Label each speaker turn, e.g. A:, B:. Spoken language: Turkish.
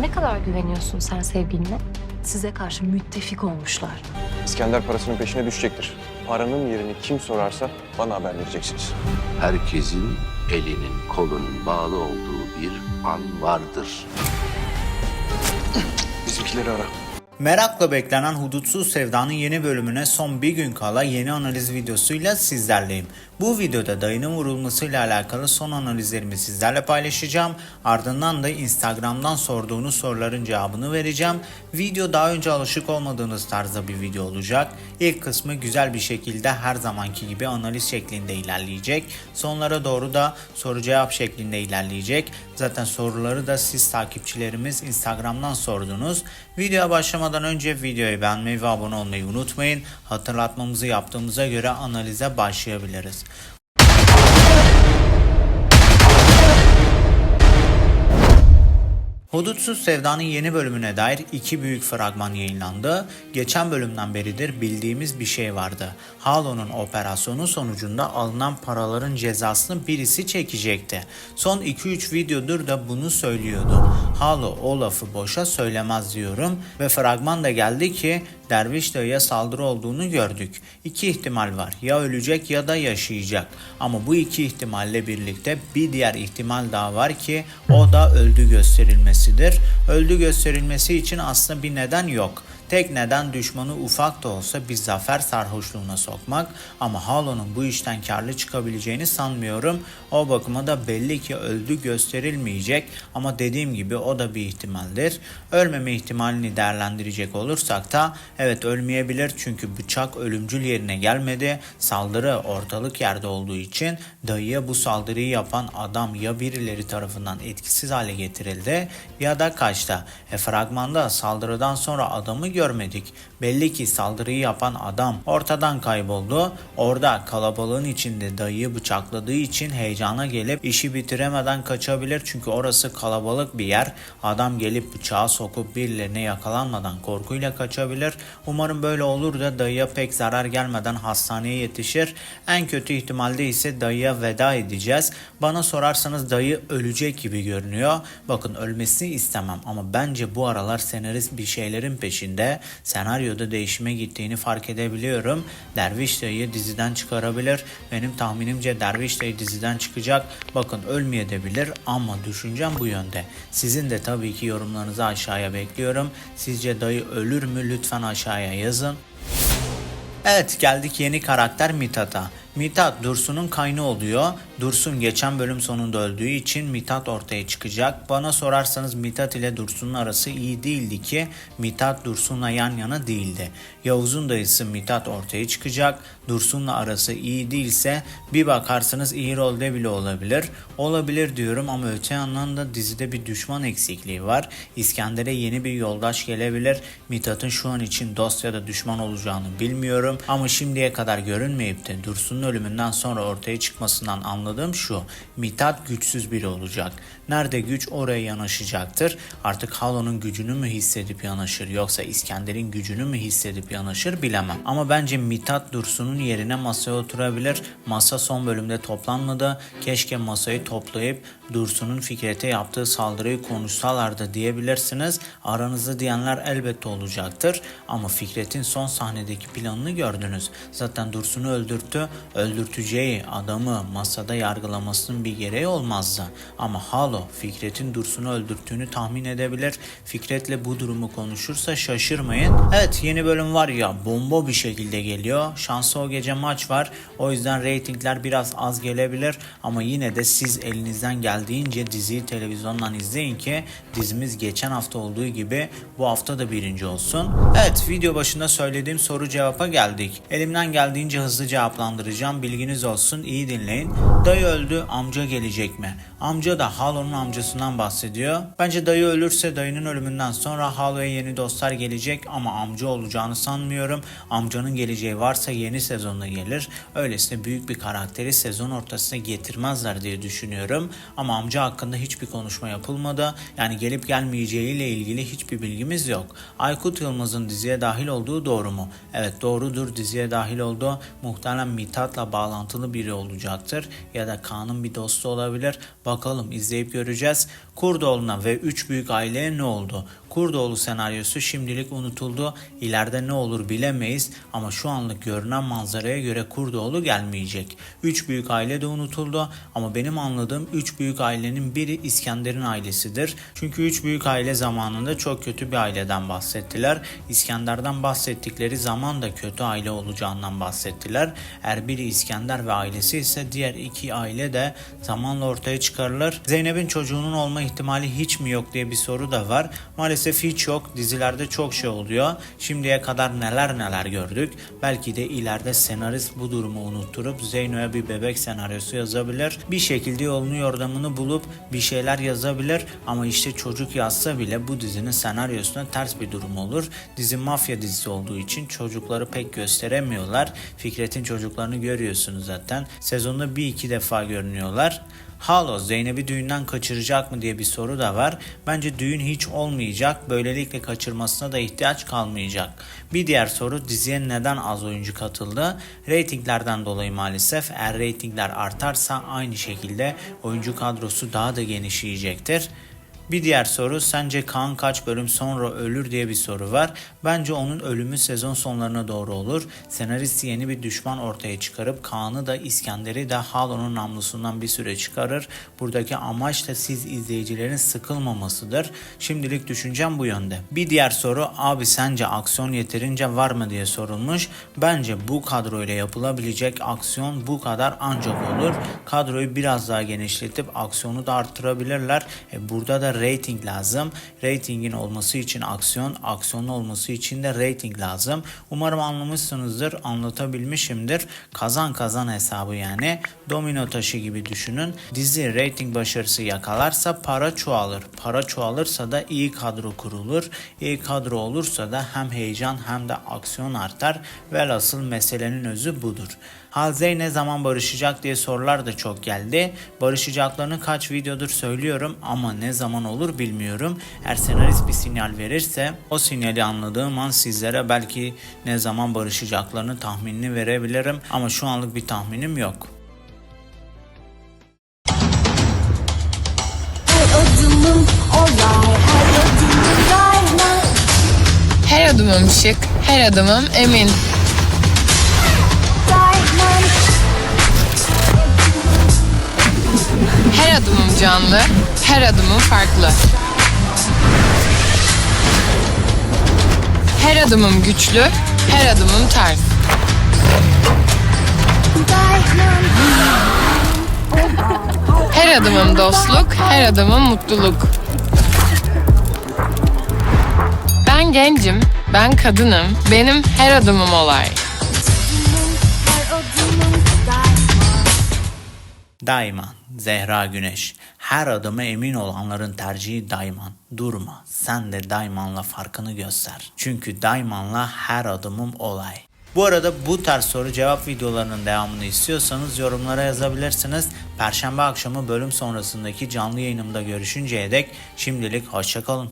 A: Ne kadar güveniyorsun sen sevgiline?
B: Size karşı müttefik olmuşlar.
C: İskender parasının peşine düşecektir. Paranın yerini kim sorarsa bana haber vereceksiniz.
D: herkesin elinin kolunun bağlı olduğu bir an vardır.
C: Bizimkileri ara.
E: Merakla beklenen Hudutsuz Sevda'nın yeni bölümüne son bir gün kala yeni analiz videosuyla sizlerleyim. Bu videoda dayının vurulmasıyla alakalı son analizlerimi sizlerle paylaşacağım. Ardından da Instagram'dan sorduğunuz soruların cevabını vereceğim. Video daha önce alışık olmadığınız tarzda bir video olacak. İlk kısmı güzel bir şekilde her zamanki gibi analiz şeklinde ilerleyecek. Sonlara doğru da soru cevap şeklinde ilerleyecek. Zaten soruları da siz takipçilerimiz Instagram'dan sordunuz. Videoya başlamadan önce videoyu beğenmeyi ve abone olmayı unutmayın. Hatırlatmamızı yaptığımıza göre analize başlayabiliriz. Hudutsuz Sevda'nın yeni bölümüne dair iki büyük fragman yayınlandı. Geçen bölümden beridir bildiğimiz bir şey vardı. Halo'nun operasyonu sonucunda alınan paraların cezasını birisi çekecekti. Son 2-3 videodur da bunu söylüyordu. Halo o lafı boşa söylemez diyorum ve fragman da geldi ki Derviş dayıya saldırı olduğunu gördük. İki ihtimal var. Ya ölecek ya da yaşayacak. Ama bu iki ihtimalle birlikte bir diğer ihtimal daha var ki o da öldü gösterilmesidir. Öldü gösterilmesi için aslında bir neden yok. Tek neden düşmanı ufak da olsa bir zafer sarhoşluğuna sokmak ama Halo'nun bu işten karlı çıkabileceğini sanmıyorum. O bakıma da belli ki öldü gösterilmeyecek ama dediğim gibi o da bir ihtimaldir. Ölmeme ihtimalini değerlendirecek olursak da evet ölmeyebilir çünkü bıçak ölümcül yerine gelmedi. Saldırı ortalık yerde olduğu için dayıya bu saldırıyı yapan adam ya birileri tarafından etkisiz hale getirildi ya da kaçtı. E fragmanda saldırıdan sonra adamı görmedik. Belli ki saldırıyı yapan adam ortadan kayboldu. Orada kalabalığın içinde dayıyı bıçakladığı için heyecana gelip işi bitiremeden kaçabilir. Çünkü orası kalabalık bir yer. Adam gelip bıçağı sokup birilerine yakalanmadan korkuyla kaçabilir. Umarım böyle olur da dayıya pek zarar gelmeden hastaneye yetişir. En kötü ihtimalde ise dayıya veda edeceğiz. Bana sorarsanız dayı ölecek gibi görünüyor. Bakın ölmesini istemem ama bence bu aralar senarist bir şeylerin peşinde. Senaryoda değişime gittiğini fark edebiliyorum. Derviş dayıyı diziden çıkarabilir. Benim tahminimce Derviş dayı diziden çıkacak. Bakın ölmeyebilir ama düşüncem bu yönde. Sizin de tabii ki yorumlarınızı aşağıya bekliyorum. Sizce dayı ölür mü lütfen aşağıya yazın. Evet geldik yeni karakter Mithat'a. Mithat Dursun'un kaynı oluyor. Dursun geçen bölüm sonunda öldüğü için Mithat ortaya çıkacak. Bana sorarsanız Mithat ile Dursun'un arası iyi değildi ki Mithat Dursun'la yan yana değildi. Yavuz'un dayısı Mithat ortaya çıkacak. Dursun'la arası iyi değilse bir bakarsınız iyi rolde bile olabilir. Olabilir diyorum ama öte yandan da dizide bir düşman eksikliği var. İskender'e yeni bir yoldaş gelebilir. Mithat'ın şu an için dost ya da düşman olacağını bilmiyorum. Ama şimdiye kadar görünmeyip de Dursun'un ölümünden sonra ortaya çıkmasından anladığım şu. Mithat güçsüz biri olacak. Nerede güç oraya yanaşacaktır. Artık Halo'nun gücünü mü hissedip yanaşır yoksa İskender'in gücünü mü hissedip yanaşır bilemem. Ama bence Mithat Dursun'un yerine masaya oturabilir. Masa son bölümde toplanmadı. Keşke masayı toplayıp Dursun'un Fikret'e yaptığı saldırıyı konuşsalardı diyebilirsiniz. Aranızda diyenler elbette olacaktır. Ama Fikret'in son sahnedeki planını gördünüz. Zaten Dursun'u öldürttü. Öldürteceği adamı masada yargılamasının bir gereği olmazdı. Ama Halo Fikret'in Dursun'u öldürttüğünü tahmin edebilir. Fikret'le bu durumu konuşursa şaşırmayın. Evet yeni bölüm var ya bomba bir şekilde geliyor. Şansı o gece maç var. O yüzden reytingler biraz az gelebilir. Ama yine de siz elinizden geldiğince diziyi televizyondan izleyin ki dizimiz geçen hafta olduğu gibi bu hafta da birinci olsun. Evet video başında söylediğim soru cevapa geldik. Elimden geldiğince hızlı cevaplandıracağım. Bilginiz olsun iyi dinleyin. Dayı öldü amca gelecek mi? Amca da Halo'nun amcasından bahsediyor. Bence dayı ölürse dayının ölümünden sonra Halo'ya yeni dostlar gelecek ama amca olacağını sanmıyorum. Amcanın geleceği varsa yeni sezonda gelir. Öylesine büyük bir karakteri sezon ortasına getirmezler diye düşünüyorum. Ama amca hakkında hiçbir konuşma yapılmadı. Yani gelip gelmeyeceğiyle ilgili hiçbir bilgimiz yok. Aykut Yılmaz'ın diziye dahil olduğu doğru mu? Evet doğrudur diziye dahil oldu. Muhtemelen Mithat Fırat'la bağlantılı biri olacaktır ya da Kaan'ın bir dostu olabilir. Bakalım izleyip göreceğiz. Kurdoğlu'na ve üç büyük aileye ne oldu? Kurdoğlu senaryosu şimdilik unutuldu. İleride ne olur bilemeyiz ama şu anlık görünen manzaraya göre Kurdoğlu gelmeyecek. Üç büyük aile de unutuldu ama benim anladığım üç büyük ailenin biri İskender'in ailesidir. Çünkü üç büyük aile zamanında çok kötü bir aileden bahsettiler. İskender'den bahsettikleri zaman da kötü aile olacağından bahsettiler. Eğer biri İskender ve ailesi ise diğer iki aile de zamanla ortaya çıkarılır. Zeynep'in çocuğunun olma ihtimali hiç mi yok diye bir soru da var. Maalesef hiç yok. Dizilerde çok şey oluyor. Şimdiye kadar neler neler gördük. Belki de ileride senarist bu durumu unutturup Zeyno'ya bir bebek senaryosu yazabilir. Bir şekilde yolunu yordamını bulup bir şeyler yazabilir. Ama işte çocuk yazsa bile bu dizinin senaryosuna ters bir durum olur. Dizi mafya dizisi olduğu için çocukları pek gösteremiyorlar. Fikret'in çocuklarını görüyorsunuz zaten. Sezonda bir iki defa görünüyorlar. Halo Zeynep'i düğünden kaçıracak mı diye bir soru da var. Bence düğün hiç olmayacak. Böylelikle kaçırmasına da ihtiyaç kalmayacak. Bir diğer soru diziye neden az oyuncu katıldı? Ratinglerden dolayı maalesef. Eğer ratingler artarsa aynı şekilde oyuncu kadrosu daha da genişleyecektir. Bir diğer soru sence Kaan kaç bölüm sonra ölür diye bir soru var. Bence onun ölümü sezon sonlarına doğru olur. Senarist yeni bir düşman ortaya çıkarıp Kaan'ı da İskender'i de Halo'nun namlusundan bir süre çıkarır. Buradaki amaç da siz izleyicilerin sıkılmamasıdır. Şimdilik düşüncem bu yönde. Bir diğer soru abi sence aksiyon yeterince var mı diye sorulmuş. Bence bu kadroyla yapılabilecek aksiyon bu kadar ancak olur. Kadroyu biraz daha genişletip aksiyonu da arttırabilirler. E burada da rating lazım. Ratingin olması için aksiyon, aksiyonun olması için de rating lazım. Umarım anlamışsınızdır, anlatabilmişimdir. Kazan kazan hesabı yani. Domino taşı gibi düşünün. Dizi rating başarısı yakalarsa para çoğalır. Para çoğalırsa da iyi kadro kurulur. İyi kadro olursa da hem heyecan hem de aksiyon artar. Velhasıl meselenin özü budur. Halzey ne zaman barışacak diye sorular da çok geldi. Barışacaklarını kaç videodur söylüyorum ama ne zaman olur bilmiyorum. Eğer senarist bir sinyal verirse o sinyali anladığım an sizlere belki ne zaman barışacaklarını tahminini verebilirim ama şu anlık bir tahminim yok.
F: Her adımım
G: şık, her adımım emin. Her adımım canlı, her adımım farklı. Her adımım güçlü, her adımım ters. Her adımım dostluk, her adımım mutluluk. Ben gencim, ben kadınım, benim her adımım olay.
F: daima
E: Zehra Güneş. Her adıma emin olanların tercihi Daiman. Durma, sen de Daiman'la farkını göster. Çünkü Daiman'la her adımım olay. Bu arada bu tarz soru cevap videolarının devamını istiyorsanız yorumlara yazabilirsiniz. Perşembe akşamı bölüm sonrasındaki canlı yayınımda görüşünceye dek şimdilik hoşçakalın.